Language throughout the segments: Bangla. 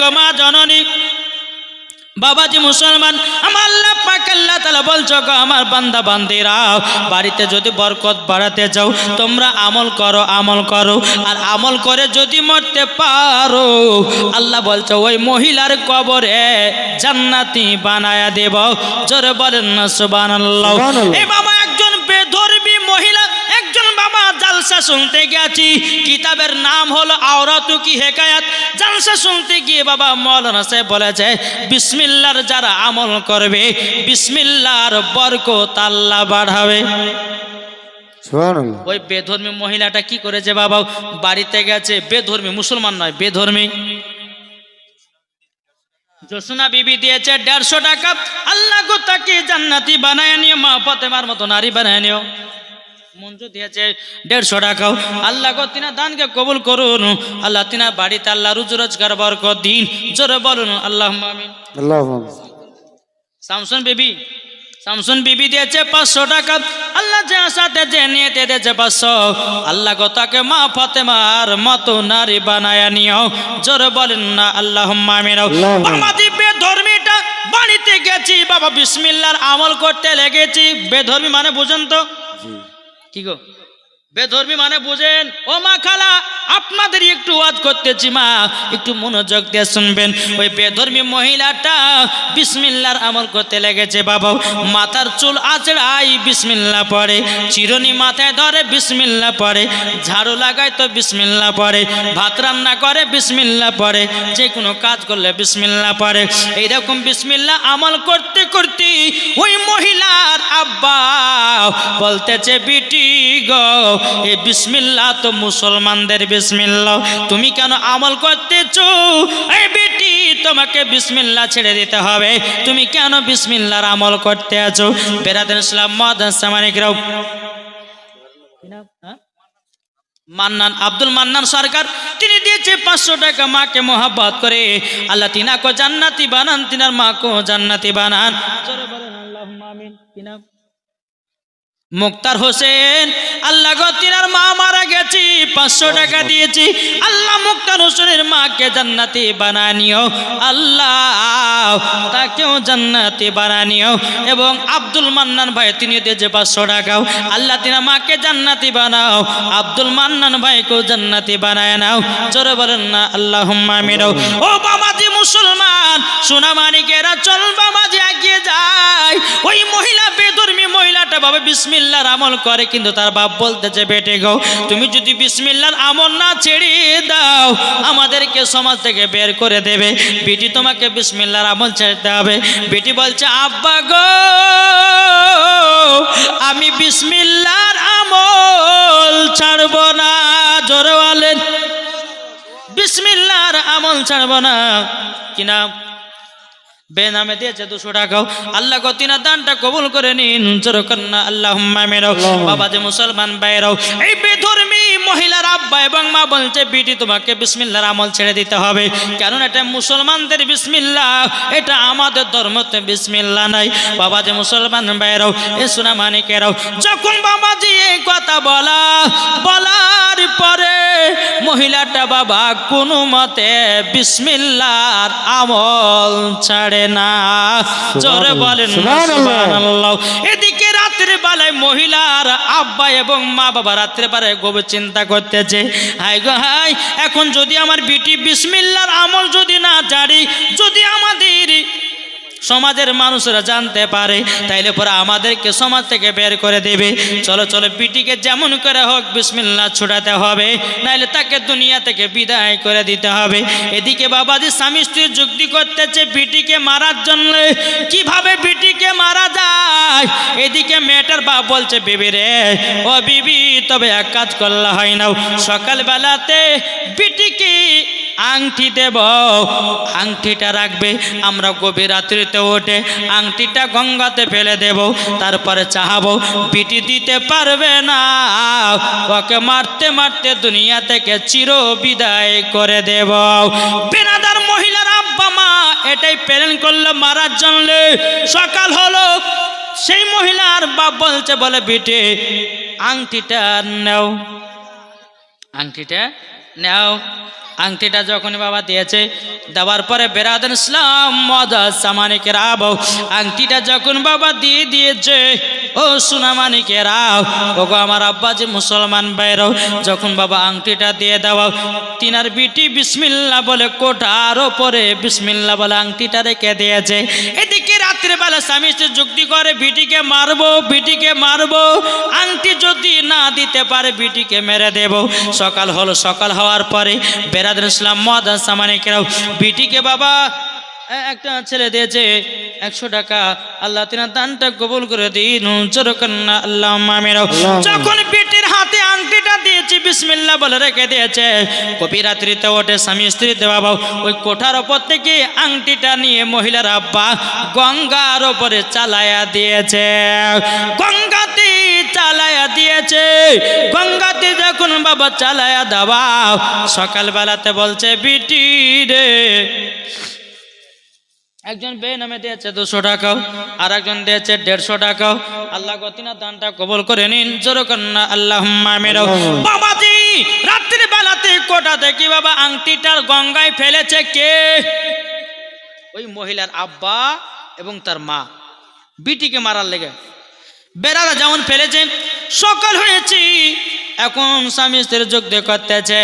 গো মা জননী। বাবাজি মুসলমান আমার আল্লাহ পাক আল্লাহ বলছো গো আমার বান্দা বান্দিরা বাড়িতে যদি বরকত বাড়াতে চাও তোমরা আমল করো আমল করো। আর আমল করে যদি মরতে পারো আল্লাহ বলছো ওই মহিলার কবরে জান্নাতি বানায়া দেব। জোরে বলেন না সুবহানাল্লাহ। এই বাবা শুনতে গেছি কিতাবের নাম হলো আওরাতু কি হেকায়াত। জালসা শুনতে গিয়ে বাবা মৌলানা সাহেব বলেছে বিসমিল্লার যারা আমল করবে বিসমিল্লার বরকত আল্লাহ বাড়াবে। ওই বেধর্মী মহিলাটা কি করেছে বাবা? বাড়িতে গেছে বেধর্মী মুসলমান নয় বেধর্মী। জোসনা বিবি দিয়েছে দেড়শো টাকা। আল্লাহ গো তাকে জান্নাতি বানায় নিও মা ফতেমার মতো নারী বানায় নিও। মঞ্জু দিয়েছে দেড়শো টাকাও। আল্লাহ গো তিনা দানকে কবুল করুন। আল্লাহ তিনা বাড়িতে আল্লাহ রুজু রোজগার বরকত দিন। জোরে বলুন আল্লাহ আমিন। আল্লাহুম্মা সামসুন বিবি সামসুন বিবি দিয়েছে পাঁচশো টাকা। আল্লাহ যে সাথে যে নিয়ে দিয়েছে পাঁচশো। আল্লাহ গো তাকে মা ফতেমার মতো নারী বানায় নিও। জোরে বলেন না আল্লাহ মামিনাও আল্লাহুম্মা। আমাদের বেধর্মীটা বাড়িতে গেছি বাবা বিসমিল্লার আমল করতে লেগেছি। বেধর্মী মানে বুঝেন তো? কি গো? বেধর্মী মানে বুঝেন ও মা খালা আপনাদের একটু ওয়াজ করতেছি, মা। একটু মনোযোগ দিয়ে শুনবেন। ওই বেধর্মী মহিলাটা বিসমিল্লার আমল করতে লেগেছে, বাবা। মাথার চুল আচড়াই বিসমিল্লা পড়ে চিরনি মাথায় ধরে বিসমিল্লা পড়ে ঝাড়ু লাগায় তো বিসমিল্লা পড়ে ভাত রান্না করে বিসমিল্লা পড়ে যে কোনো কাজ করলে বিসমিল্লা পড়ে এইরকম বিসমিল্লা আমল করতে করতে ওই মহিলার আব্বা বলতেছে, বিটি গো এই বিসমিল্লা তো মুসলমানদের বিসমিল্লা তুমি কেন আমল করতেছো? এই বিটি, তোমাকে বিসমিল্লা ছেড়ে দিতে হবে। তুমি কেন বিসমিল্লার আমল করতে আছো বেরাদের ইসলাম মদ সামানিকরাও মান্নান, আব্দুল মান্নান সরকার, তিনি দিয়েছে পাঁচশো টাকা মাকে মোহাব্বত করে। আল্লাহ তিনাকে জান্নাতি বানান, তিনার মাকে জান্নাতি বানান। আমিন। মুক্তার হোসেন আল্লাহ গো তিনার মা মারা গেছি পাঁচশো টাকা দিয়েছি। আল্লাহ মুক্তার হোসেনের মাকে জান্নাতি বানানিও আল্লাহ তাকেও জান্নাতি বানানিও এবং আব্দুল মান্নান ভাই তিনি দিয়েছে পাঁচশো টাকাও। আল্লাহ তিনার মাকে জান্নাতি বানাও। আব্দুল মান্নান ভাইকেও জান্নাতি বানায় নাও। জোরে বলেন না আল্লাহ মামিনাও ও বাবাজি মুসলমান সোনা মানিকেরা চল বাবাজি এগিয়ে যায়। ওই মহিলা বেদর্মী মহিলাটা ভাবে বাবা বিসমিল্লার আমল করে, কিন্তু তার বাপ বলতেছে, বেটে গো, তুমি যদি বিসমিল্লার আমল না ছেড়ে দাও, আমাদেরকে সমাজ থেকে বের করে দেবে। বেটি তোমাকে বিসমিল্লার আমল ছেড়তে হবে। বেটি বলছে, আব্বা গো, আমি বিসমিল্লার আমল ছাড়বো না। জোরে বিসমিল্লার আমল ছাড়বো না। কি নাম? বেনামে দিয়েছে দুশো টাকাও। আল্লাহ গতিনা দানটা কবুল করে নিন। জোরকন্না আল্লাহ মেরাও বাবা যে মুসলমান বাইরাও এই বেধর্মী মহিলার আব্বা এবং মা বলছে বিটি তোমাকে বিসমিল্লার আমল ছেড়ে দিতে হবে। কারণ এটা মুসলমানদের বিসমিল্লা। এটা আমাদের ধর্মতে বিসমিল্লা নাই। বাবা যে মুসলমান বাইরাও এ সোনা মানিকেরাও যখন বাবাজি এই কথা বলা বলার পরে মহিলাটা বাবা কোনো মতে বিসমিল্লার আমল ছাড়ে না। জোরে বলেন। এদিকে রাত্রে বেলায় মহিলার আব্বা এবং মা বাবা রাত্রে বেলায় গভীর চিন্তা করতেছে হাই গো হাই এখন যদি আমার বিটি বিসমিল্লার আমল যদি না জারি যদি আমাদের সমাজের মানুষরা জানতে পারে, তাইলে পরে আমাদেরকে সমাজ থেকে বের করে দেবে। চলো চলো বিটিকে যেমন করে হোক বিসমিল্লা ছুটাতে হবে, নাইলে তাকে দুনিয়া থেকে বিদায় করে দিতে হবে। এদিকে বাবাজি স্বামী স্ত্রী যুক্তি করতেছে বিটিকে মারার জন্য, কীভাবে বিটিকে মারা যায়? এদিকে মেয়েটার বাপ বলছে, বিবি রে, ও বিবি, তবে এক কাজ করলে হয় না। সকালবেলাতে বিটিকে আংটি দেব। আংটিটা রাখবে। আমরা গভীর রাত্রিতে ওঠে আংটিটা গঙ্গাতে ফেলে দেব। তারপরে চাহাবো, বিটি দিতে পারবে না। ওকে মারতে মারতে দুনিয়া থেকে চির বিদায় করে দেব। বেনাদার মহিলার আব্বা মা এটাই প্রেরণ করল মারার জন্য। সকাল হলো, সেই মহিলার বাপ বলছে, বলে, বিটি, আংটিটা নেও। আংটিটা নাও। আংটিটা যখন বাবা দিয়েছে, দেওয়ার পরে বেরাদান ইসলাম মজা সামানিকের আব। আংটিটা যখন বাবা দিয়ে দিয়েছে, ও সুনামানিকের আও ওগো আমার আব্বা যে মুসলমান বাইরও যখন বাবা আংটিটা দিয়ে দেওয়া, তিনার বিটি বিসমিল্লা বলে কোটার ওপরে বিসমিল্লা বলে আংটিটা রেখে দিয়েছে। এদিকে রাত্রে বেলা স্বামী স্ত্রী যুক্তি করে, বিটিকে মারবো বিটিকে মারবো। আংটি যদি না দিতে পারে, বিটিকে মেরে দেব। সকাল হলো, সকাল হওয়ার পরে বেরাদ ইসলাম মহাদান সামানিকেরাও, বিটিকে বাবা একটা ছেলে দিয়েছে একশো টাকা। আল্লাহ তিনার দানটা কবুল করে দিন। চরকান্না আল্লাহ মামেরাও। যখন বেটির হাতে আংটিটা দিয়েছে বিসমিল্লাহ বলে রেখে দিয়েছে কবি রাত্রিতে ওঠে স্বামী স্ত্রীতে বাবা ওই কোঠার ওপর থেকে আংটিটা নিয়ে মহিলার আব্বা গঙ্গার ওপরে চালায়া দিয়েছে। গঙ্গাতে চালায়া দিয়েছে। গঙ্গাতে যখন বাবা চালায়া দেওয়া সকালবেলাতে বলছে বিটি রে একজন বে নামে দিয়েছে দুশো টাকাও আর একজন দিয়েছে দেড়শো টাকাও। আল্লাহ গতিনা দানটা কবল করে নিন। জোরো কন্যা আল্লাহ মেরাও বাবাজি রাত্রি বেলাতে কোটা দেখি বাবা আংটিটার গঙ্গায় ফেলেছে কে? ওই মহিলার আব্বা এবং তার মা। বিটিকে মারার লেগে। বেড়ারা যেমন ফেলেছে সকাল হয়েছি এখন স্বামী স্ত্রীর যোগ দেখাতেছে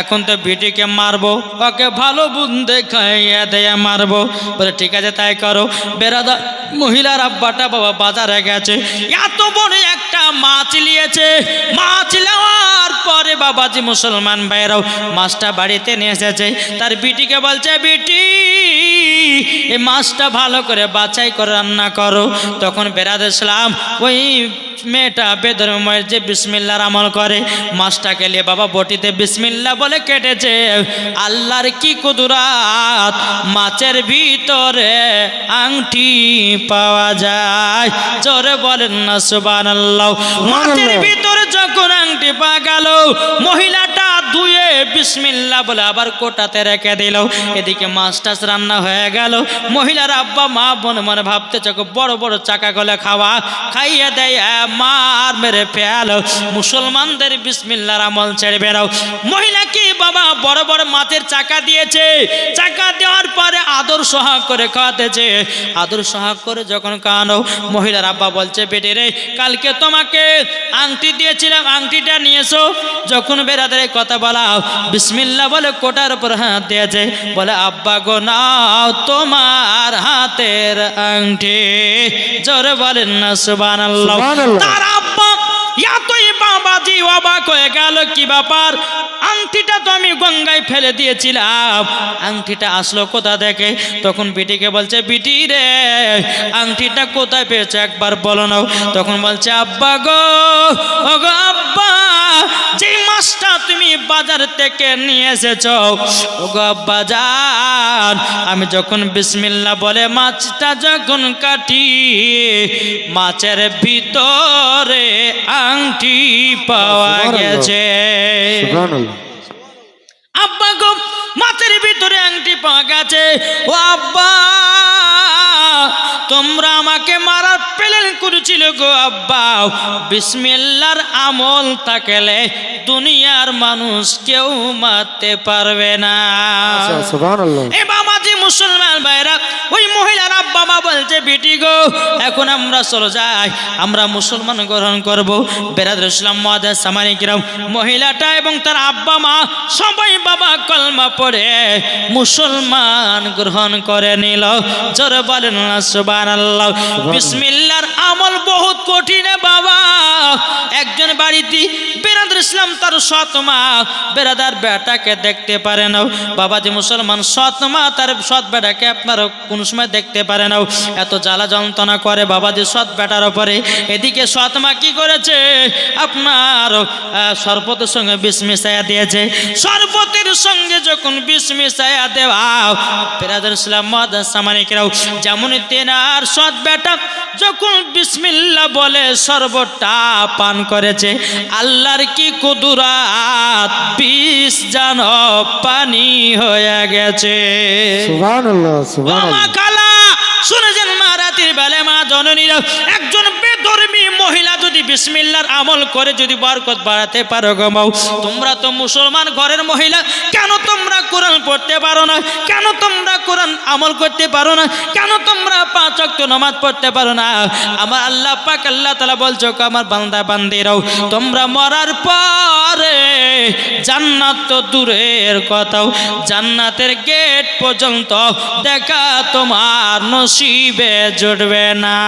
এখন তো বিটিকে মারবো, ওকে ভালো বুদ্ধে খাইয়ে মারবো। বলে, ঠিক আছে, তাই করো। বেড়াদা মহিলার আব্বাটা বাবা বাজারে গেছে। এত বড় একটা মাছ নিয়েছে। মাছ নেওয়ার পরে বাবাজি মুসলমান ভাইরাও মাছটা বাড়িতে নিয়ে এসেছে। তার বিটিকে বলছে, বিটি এই মাছটা ভালো করে বাছাই করে রান্না করো। তখন বেরাদ ইসলাম ওই মেয়েটা বেদরময়ের যে বিসমিল্লার আমল করে মাছটাকে নিয়ে বাবা বটিতে বিসমিল্লা বলে কেটেছে। আল্লাহর কি কুদুরাত? মাছের ভিতরে আংটি পাওয়া যায়। জোরে বলেন না সুবান আল্লাহ মাছের ভিতরে যখন আংটি পা গেল মহিলাটা বিসমিল্লা বলে আবার কোটাতে রেখে দিল। এদিকে মাছ টাছ রান্না হয়ে গেল। মহিলার আব্বা, মা মনে মনে ভাবতে চোখ বড় বড় চাকা গলে খাওয়া খাইয়ে দেয় মার মেরে ফেল। মুসলমানদের বিসমিল্লার আমল ছেড়ে বেরাও মহিলা কি, বাবা, বড় বড় মাছের চাকা দিয়েছে? চাকা দেওয়ার পরে আদর সোহাগ করে খাওয়াতেছে। আদর সোহাগ করে যখন কানো মহিলার আব্বা বলছে, বেটে রে, কালকে তোমাকে আংটি দিয়েছিলাম, আংটিটা নিয়েছো? যখন বেরাদের কথা বলা বিসমিল্লা বলে কোটার উপর হাত দিয়েছে। বলে আব্বা গো নাও তোমার হাতের আংটি। জোরে বলেন না সুবান তার আব্বা এতই বাবাজি অবাক হয়ে গেল কি ব্যাপার? আংটিটা তো আমি গঙ্গায় ফেলে দিয়েছিলাম। আংটিটা আসলো কোথা থেকে? তখন বিটিকে বলছে বিটি রে আংটিটা কোথায় পেয়েছে? একবার বলো নাও। তখন বলছে আব্বা গো ও তুমি বাজার থেকে নিয়ে এসেছ? গো আমি যখন বিসমিল্লা বলে মাছটা যখন কাটি মাছের ভিতরে আংটি পাওয়া গেছে। আব্বা গো মাছের ভিতরে আংটি পাওয়া গেছে। ও আব্বা তোমরা আমাকে মারার পেলেন করেছিল গো আব্বা। বিসমিল্লার আমল থাকলে দুনিয়ার মানুষ কেউ মারতে পারবে না। আচ্ছা, সুবহানাল্লাহ। এ বাবাজি মুসলমান ভাইরা ওই মহিলার আব্বা মা বলছে বেটি গো এখন আমরা চলো যাই আমরা মুসলমান গ্রহণ করব। বেরাদ ইসলাম মহাদাস সামানিকরাম মহিলাটা এবং তার আব্বা মা সবাই বাবা কলমা পড়ে মুসলমান গ্রহণ করে নিল। জোর বলেন বিসমিল্লাহর আমল বহুত কঠিন বাবা। একজন বাড়িতে বেরাদ ইসলাম তার সৎ মা বেরাদার বেটাকে দেখতে পারে না। বাবাজি মুসলমান সৎ মা তার সৎ বেটাকে আপনারা কোন সময় দেখতে পারে না। এত জ্বালা যন্ত্রণা করে বাবাজি সৎ বেটার ওপরে এদিকে সৎ মা কি করেছে? আপনার আহ, শরবতের সঙ্গে বিষ মিশাইয়া দিয়েছে। শরবতের সঙ্গে যখন বিষ মিশাইয়া দেওয়া বেরাদার ইসলাম মদ সামানিকরাও যেমন তেনার সৎ বেটা যখন বিসমিল্লা বলে সর্বটা পান করেছে। আল্লাহর কি কুদুরাত? বিষ যেন পানি হয়ে গেছে। মা শুনেছেন মা রাতের বেলে মা জননীরা মহিলা যদি বিসমিল্লার আমল করে যদি বরকত বাড়াতে পারো গো মাও তোমরা তো মুসলমান ঘরের মহিলা, কেন তোমরা কোরআন পড়তে পারো না? কেন তোমরা কোরআন আমল করতে পারো না? কেন তোমরা পাঁচ ওয়াক্ত নামাজ পড়তে পারো না? আমার আল্লাহ পাক আল্লাহ তাআলা বলছো আমার বান্দা, বান্দিরাও, তোমরা মরার পরে জান্নাত তো দূরের কথাও, জান্নাতের গেট পর্যন্ত দেখা তোমার নসিবে জুড়বে না।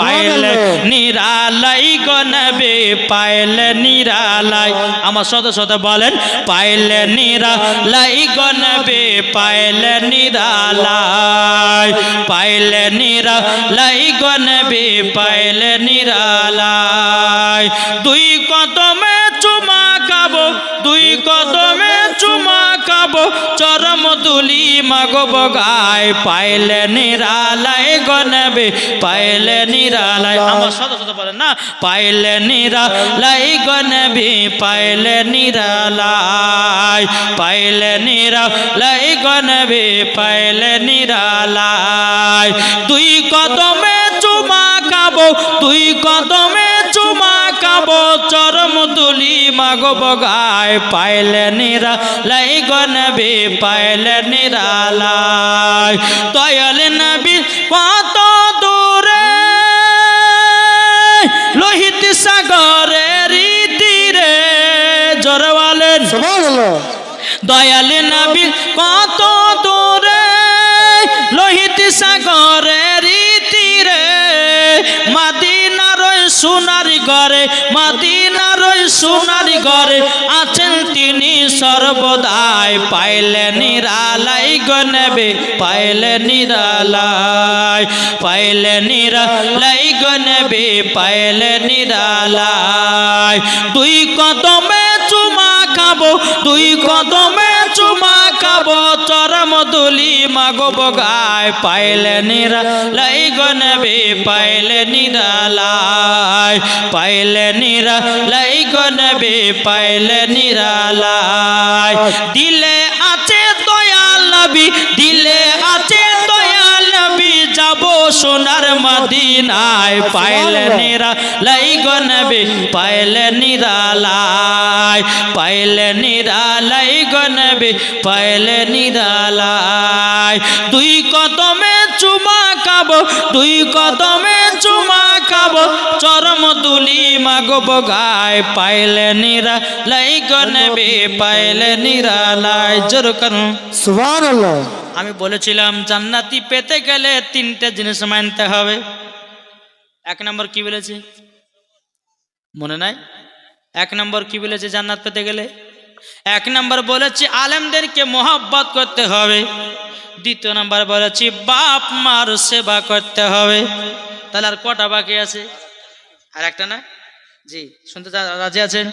পাইলে নিরালাই গনবে পাইলে নিরালাই। আমার শত শত বলেন পাইলে নিরালাই গনবে পাইলে নিরালাই। পাইলে নিরালাই গনবে পাইলে নিরালাই। দুই কদমে চুমা খাব দুই কদমে চুমা খাব চরম দুলি মাগব গায় পাইলে নিরালাই গনবে পাইলে নিরালাই আমার শত শত বলেন না, পাইলে নিরালাই গনবে পাইলে নিরালাই পাইলে নিরালাই গনবে পাইলে নিরালাই দুই কদমে চুমা খাব তুই কদমে খাব চরম দুলি মাগব গায় পাইলে নিরা লাই গনবে পাইলে নিরালাই। দয়াল নবী কত দূরে লোহিত সাগরের তীরে জোরে বলেন সুবহানাল্লাহ। দয়াল নবী কত ঘরে, মাদিনার ওই সোনারি ঘরে আছেন তিনি সর্বদাই। পাইলে নিরালাই গনবে পাইলে নিরালাই পাইলে নিরালাই গনবে পাইলে নিরালাই দুই কদমে চুমা খাব, দুই কদমে চুমা খাব দুলি মাগব গায় পাইলে নিরালাই গনবে পাইলে নিরালাই পাইলে নিরালাই গনবে পাইলে নিরালাই দিলে আছে দয়াল নবী যাব সোনার মদিনায়। পাইলে নিরা লাই গনবে পাইলে নিরালাই। পাইলে নিরালাই গনবে পাইলে নিরালাই। দুই কদমে চুমা খাব দুই কদমে চুমা খাব। চরম দুলি মাগব গায় পাইলে নিরা লাই গনবে পাইলে নিরালাই। জোর করুন সুবহানাল্লাহ। আমি বলেছিলাম, জান্নাতি পেতে গেলে তিনটে জিনিস মানতে হবে। এক নম্বর কি বলেছে? মনে নাই? এক নম্বর কি বলেছে জান্নাত পেতে গেলে? এক নম্বর বলেছি আলেমদেরকে মোহাব্বত করতে হবে। দ্বিতীয় নম্বর বলেছি বাপ মার সেবা করতে হবে। তাহলে আর কটা বাকি আছে? আর একটা না? জি, শুনতে রাজি আছেন?